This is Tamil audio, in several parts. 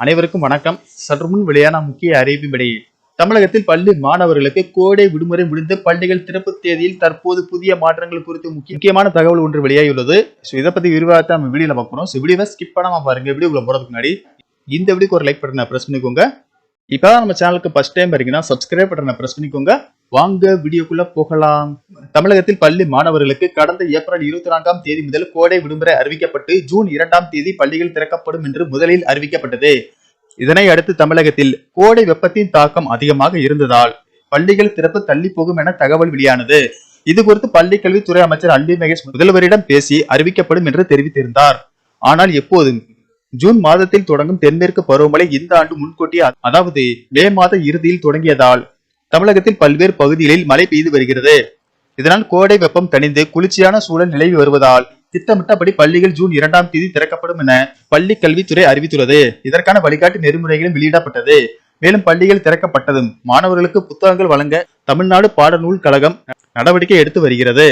அனைவருக்கும் வணக்கம். சற்று முன் வெளியான முக்கிய அறிவிப்பிடையே தமிழகத்தில் பள்ளி மாணவர்களுக்கு கோடை விடுமுறை முடிந்து பள்ளிகள் திறப்பு தேதியில் தற்போது புதிய மாற்றங்கள் குறித்து முக்கியமான தகவல் ஒன்று வெளியாகியுள்ளது. ஸோ இதை பத்தி விரிவாக நம்ம வீடியோல பார்க்கணும் ஸோ வீடியோவை ஸ்கிப் பண்ணாம பாருங்க. வீடியோக்குள்ள போறதுக்கு முன்னாடி இந்த வீடியோக்கு ஒரு லைக் பட்டனை ப்ரெஸ் பண்ணிக்கோங்க. இப்பதான் நம்ம சேனலுக்கு ஃபர்ஸ்ட் டைம் இருக்கீங்கன்னா சப்ஸ்கிரைப் பட்டனை ப்ரெஸ் பண்ணிக்கோங்க. வாங்க வீடியோக்குள்ள போகலாம். தமிழகத்தில் பள்ளி மாணவர்களுக்கு கடந்த ஏப்ரல் இருபத்தி நான்காம் தேதி முதல் கோடை விடுமுறை அறிவிக்கப்பட்டு ஜூன் இரண்டாம் தேதி பள்ளிகள் திறக்கப்படும் என்று முதலில் அறிவிக்கப்பட்டது. இதனை அடுத்து தமிழகத்தில் கோடை வெப்பத்தின் தாக்கம் அதிகமாக இருந்ததால் பள்ளிகள் திறப்பு தள்ளி போகும் என தகவல் வெளியானது. இது குறித்து பள்ளி கல்வித்துறை அமைச்சர் அன்பி மகேஷ் முதல்வரிடம் பேசி அறிவிக்கப்படும் என்று தெரிவித்திருந்தார். ஆனால் எப்போதும் ஜூன் மாதத்தில் தொடங்கும் தென்மேற்கு பருவமழை இந்த ஆண்டு முன்கூட்டியே அதாவது மே மாத இறுதியில் தொடங்கியதால் தமிழகத்தில் பல்வேறு பகுதிகளில் மழை பெய்து வருகிறது. இதனால் கோடை வெப்பம் தணிந்து குளிர்ச்சியான சூழல் நிலவி வருவதால் திட்டமிட்டபடி பள்ளிகள் ஜூன் இரண்டாம் தேதி திறக்கப்படும் என பள்ளி கல்வித்துறை அறிவித்துள்ளது. இதற்கான வழிகாட்டு நெறிமுறைகளும் வெளியிடப்பட்டது. மேலும் பள்ளிகள் திறக்கப்பட்டதும் மாணவர்களுக்கு புத்தகங்கள் வழங்க தமிழ்நாடு பாடநூல் கழகம் நடவடிக்கை எடுத்து வருகிறது.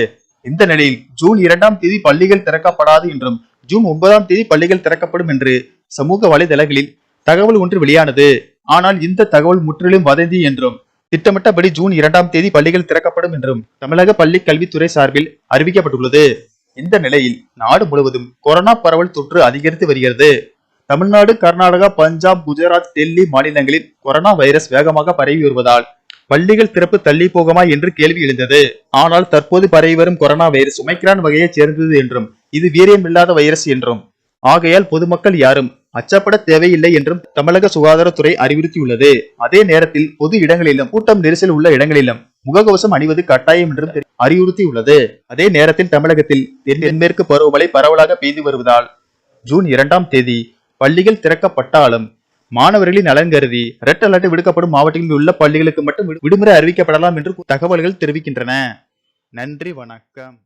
இந்த நிலையில் ஜூன் இரண்டாம் தேதி பள்ளிகள் திறக்கப்படாது என்றும் ஜூன் ஒன்பதாம் தேதி பள்ளிகள் திறக்கப்படும் என்று சமூக வலைதளங்களில் தகவல் ஒன்று வெளியானது. ஆனால் இந்த தகவல் முற்றிலும் வதந்தி என்றும் திட்டமிட்டபடி ஜூன் இரண்டாம் தேதி பள்ளிகள் திறக்கப்படும் என்றும் தமிழக பள்ளி கல்வித்துறை சார்பில் அறிவிக்கப்பட்டுள்ளது. இந்த நிலையில் நாடு முழுவதும் கொரோனா பரவல் தொற்று அதிகரித்து வருகிறது. தமிழ்நாடு கர்நாடகா பஞ்சாப் குஜராத் டெல்லி மாநிலங்களில் கொரோனா வைரஸ் வேகமாக பரவி வருவதால் பள்ளிகள் திறப்பு தள்ளி போகுமா என்று கேள்வி எழுந்தது. ஆனால் தற்போது பரவி வரும் கொரோனா வைரஸ் ஒமைக்ரான் வகையைச் சேர்ந்தது என்றும் இது வீரியமில்லாத வைரஸ் என்றும். ஆகையால் பொதுமக்கள் யாரும் அச்சப்பட தேவையில்லை என்றும் தமிழக சுகாதாரத்துறை அறிவுறுத்தியுள்ளது. அதே நேரத்தில் பொது இடங்களிலும் கூட்டம் நெரிசல் உள்ள இடங்களிலும் முகக்கவசம் அணிவது கட்டாயம் என்றும் தெரி- அறிவுறுத்தியுள்ளது. அதே நேரத்தில் தமிழகத்தில் தென் தென்மேற்கு பருவமழை பரவலாக பெய்து வருவதால் ஜூன் இரண்டாம் தேதி பள்ளிகள் திறக்கப்பட்டாலும் மாணவர்களின் நலன் கருதி ரெட் அலர்ட் விடுக்கப்படும் மாவட்டங்களில் உள்ள பள்ளிகளுக்கு மட்டும் விடுமுறை அறிவிக்கப்படலாம் என்று தகவல்கள் தெரிவிக்கின்றன. நன்றி வணக்கம்.